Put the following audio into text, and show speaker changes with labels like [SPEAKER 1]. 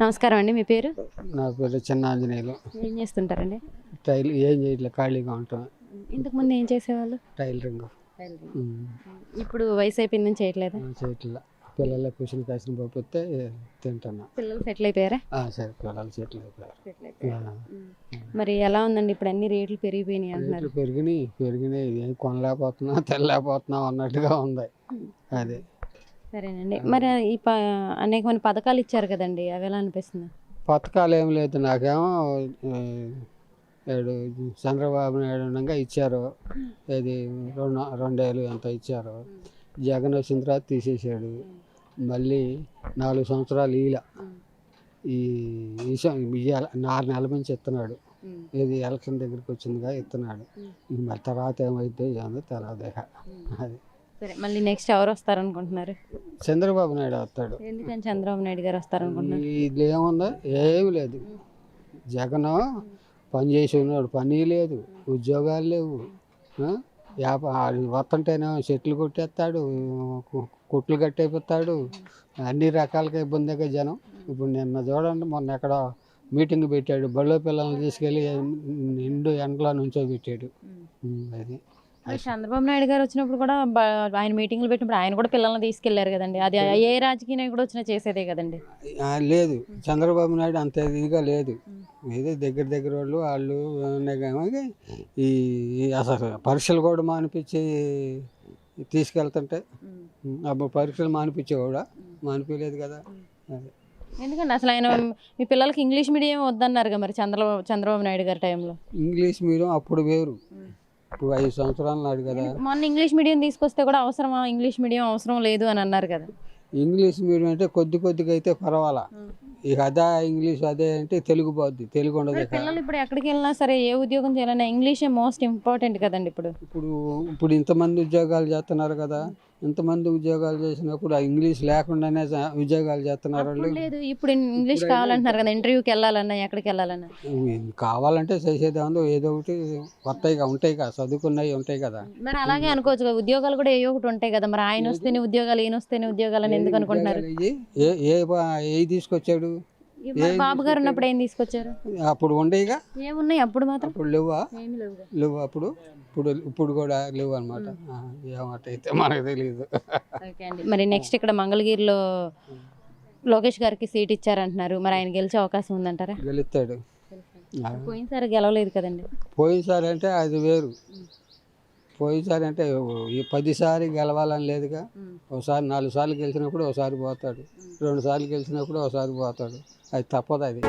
[SPEAKER 1] నమస్కారం అండి మీ పేరు?
[SPEAKER 2] నా పేరు చిన్న ఆంజనేయులు
[SPEAKER 1] ఏం చేస్తుంటారండి?
[SPEAKER 2] టైల్ ఏం చేయట్లేదు ఖాళీగా ఉంటాం.
[SPEAKER 1] ఇంతకు ముందు ఏం చేసేవాళ్ళు?
[SPEAKER 2] టైలరింగ్.
[SPEAKER 1] ఇప్పుడు వయసు అయిపోయిందని చేయట్లేదా?
[SPEAKER 2] ఆ, చేయట్లే. పిల్లల కుషన్ కాసిన పంపిస్తే తింటున్నా.
[SPEAKER 1] పిల్లలు సెటిల్ అయిపోయారా?
[SPEAKER 2] సరే పిల్లలు చేయట్లేదు ఆ,
[SPEAKER 1] మరి ఎలా ఉందండి ఇప్పుడు అన్ని రేట్లు పెరిగిపోయినాయి అంటున్నారు?
[SPEAKER 2] పెరిగినాయి పెరిగినాయి. ఏం కొనలేకపోతున్నా తెల్లలేకపోతున్నాం అన్నట్టుగా ఉంది. అదే.
[SPEAKER 1] సరేనండి. మరి ఈ అనేకమైన పథకాలు ఇచ్చారు కదండి అవి ఎలా అనిపిస్తుంది?
[SPEAKER 2] పథకాలు ఏం లేదు నాకేమో ఏడు చంద్రబాబు నాయుడు ఉండగా ఇచ్చారు. ఇది రెండు రెండేళ్ళు ఎంత ఇచ్చారు. జగన్ వచ్చిన తర్వాత తీసేసాడు మళ్ళీ నాలుగు సంవత్సరాలు ఈల. ఈ ఆరు నెలల నుంచి ఇస్తున్నాడు. ఇది ఎలక్షన్ దగ్గరికి వచ్చిందిగా ఇస్తున్నాడు. మరి తర్వాత ఏమైతే ఏమో తెలియదు. అది.
[SPEAKER 1] సరే మళ్ళీ నెక్స్ట్ ఎవరు వస్తారనుకుంటున్నారు?
[SPEAKER 2] చంద్రబాబు నాయుడు వస్తాడు.
[SPEAKER 1] ఎందుకని చంద్రబాబు నాయుడు గారు వస్తారనుకుంటున్నారు?
[SPEAKER 2] ఇది ఏముందో ఏమి లేదు. జగన్ పని చేసి ఉన్నాడు. పని లేదు. ఉద్యోగాలు లేవు. ఆ? వ్యాప వస్తుంటేనేమో చెట్లు కొట్టేస్తాడు. కుట్లు కట్టేపిస్తాడు. అన్ని రకాలుగా ఇబ్బందిగా జనం. ఇప్పుడు నిన్న చూడండి మొన్న ఎక్కడ మీటింగ్ పెట్టాడు. బళ్ళో పిల్లల్ని తీసుకెళ్ళి నిండు ఎండలో నుంచో పెట్టాడు. అది.
[SPEAKER 1] చంద్రబాబు నాయుడు గారు వచ్చినప్పుడు కూడా ఆయన మీటింగ్లు పెట్టినప్పుడు ఆయన కూడా పిల్లల్ని తీసుకెళ్ళారు కదండి. అది ఏ రాజకీయ నాయకుడు వచ్చినా చేసేదే కదండి.
[SPEAKER 2] లేదు. చంద్రబాబు నాయుడు అంత ఇదిగా లేదు. ఏదో దగ్గర దగ్గర వాళ్ళు వాళ్ళు ఈ అసలు పరీక్షలు కూడా మానిపించి తీసుకెళ్తుంటే అప్పుడు పరీక్షలు మానిపించే కూడా మానిపించలేదు కదా.
[SPEAKER 1] ఎందుకండి అసలు ఆయన మీ పిల్లలకి ఇంగ్లీష్ మీడియం వద్దన్నారుగా మరి చంద్రబాబు చంద్రబాబు నాయుడు గారి టైంలో?
[SPEAKER 2] ఇంగ్లీష్ మీడియం అప్పుడు వేరు. ఇప్పుడు ఐదు సంవత్సరాలు నాడు కదా.
[SPEAKER 1] మొన్న ఇంగ్లీష్ మీడియం తీసుకొస్తే కూడా అవసరమా? ఇంగ్లీష్ మీడియం అవసరం లేదు అని అన్నారు కదా.
[SPEAKER 2] ఇంగ్లీష్ మీడియం అంటే కొద్ది కొద్దిగా అయితే పర్వాలా. ఇక అదే ఇంగ్లీష్ అదే అంటే తెలుగు పోద్ది తెలుగు ఉండదు.
[SPEAKER 1] పిల్లలు ఇప్పుడు ఎక్కడికి వెళ్ళినా సరే ఏ ఉద్యోగం చేయాలన్నా ఇంగ్లీషే మోస్ట్ ఇంపార్టెంట్ కదండి ఇప్పుడు.
[SPEAKER 2] ఇప్పుడు ఇప్పుడు ఇంతమంది ఉద్యోగాలు చేస్తున్నారు కదా. ఇంతమంది ఉద్యోగాలు చేసినప్పుడు ఆ ఇంగ్లీష్ లేకుండానే ఉద్యోగాలు చేస్తున్నారు వాళ్ళు.
[SPEAKER 1] లేదు ఇప్పుడు ఇంగ్లీష్ కావాలంటున్నారు కదా ఇంటర్వ్యూకి వెళ్ళాలన్నా ఎక్కడికి వెళ్ళాలన్నా.
[SPEAKER 2] కావాలంటే చేసేది ఉందో ఏదో ఒకటి వస్తాయి కదా ఉంటాయి కదా చదువుకున్నవి ఉంటాయి కదా.
[SPEAKER 1] మరి అలాగే అనుకోవచ్చు కదా ఉద్యోగాలు కూడా ఏ ఒకటి ఉంటాయి కదా మరి ఆయన వస్తేనే ఉద్యోగాలు ఈయన వస్తేనే ఉద్యోగాలు అని ఎందుకు అనుకుంటున్నారు.
[SPEAKER 2] ఏ ఏ తీసుకొచ్చాడు?
[SPEAKER 1] బాబు గారు ఉన్నప్పుడు ఏం తీసుకొచ్చారు?
[SPEAKER 2] అప్పుడు ఉండేగా.
[SPEAKER 1] ఏమున్నాయి అప్పుడు మాత్రం?
[SPEAKER 2] అప్పుడు లేవా?
[SPEAKER 1] లేవు
[SPEAKER 2] అప్పుడు. ఇప్పుడు ఇప్పుడు కూడా లేవు అనమాట ఏమాట అయితే మనకు తెలియదు
[SPEAKER 1] మరి నెక్స్ట్ ఇక్కడ మంగళగిరిలో లోకేష్ గారికి సీట్ ఇచ్చారంటున్నారు. మరి ఆయన గెలిచే అవకాశం ఉందంటారా?
[SPEAKER 2] గెలుస్తాడు.
[SPEAKER 1] పోయినసారి గెలవలేదు కదండి.
[SPEAKER 2] పోయినసారి అంటే అది వేరు. పోయినసారి అంటే ఈ పదిసారి గెలవాలని లేదుగా. ఒకసారి నాలుగు సార్లు గెలిచినప్పుడు ఒకసారి పోతాడు. రెండు సార్లు గెలిచినప్పుడు ఒకసారి పోతాడు. అది తప్పదు అది.